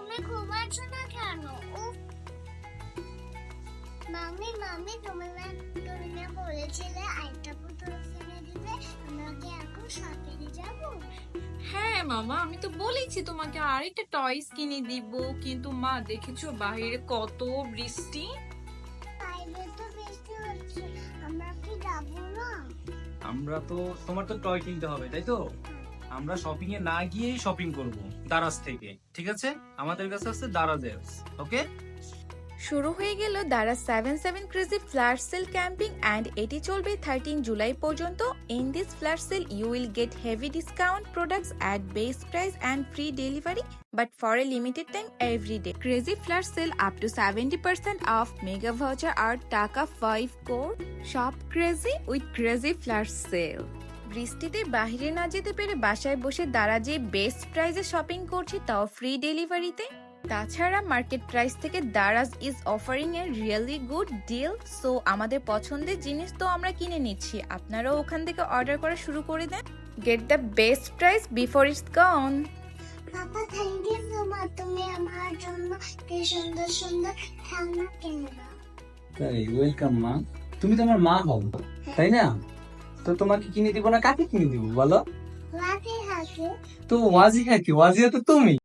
তুমি ঘুমাচ্ছ না কেন? উফ। মামি মামি তুমি না তুমি না বলেছিলে আরেকটা পুতুল কিনে দিবে আমরা কি এখন শপিং যাব? হ্যাঁ মামা আমি তো বলেছি তোমাকে আরেকটা টয়স কিনে দিব কিন্তু মা দেখেছ বাইরে কত বৃষ্টি? বাইরে তো বৃষ্টি হচ্ছে আমরা কি যাব না? আমরা তো তোমার তো টয় কিনতে হবে তাই তো? আমরা শপিং এ না গিয়েই শপিং করব, দারাজ থেকে, ঠিক আছে আমাদের কাছে আছে দারাজ ওকে শুরু হয়ে গেল দ্বারা seven seven crazy flash sale campaign and এটি চলবে থার্টিন জুলাই পর্যন্ত in this flash sale you will get heavy discount products at base price and free delivery but for a limited time every day. Crazy flash sale up to 70% off mega voucher or Taka 5 code. Shop crazy with crazy flash sale. বৃষ্টিতে বাইরে না যেতে পেরে বাসায় বসে দ্বারা যে best প্রাইসে শপিং করছি তাও ফ্রি ডেলিভারিতে। তাছাড়া মার্কেট প্রাইস থেকে Daraz is offering a really good deal so আমাদের পছন্দের জিনিস তো আমরা কিনে নিচ্ছি। আপনারাও ওখান থেকে অর্ডার করা শুরু করে দেন। Get the best price before it's gone. Papa thank you so much তুমি আমার জন্য কি সুন্দর সুন্দর খেলনা কিনে দাও। তাই ওয়েলকাম মা। তুমি তো আমার মা হও তাই না? তো তোমাকে কিনে দিব না কাকে কিনে দিব বলো? তো ওয়াজি কি? ওয়াজিয়া তো তুমি।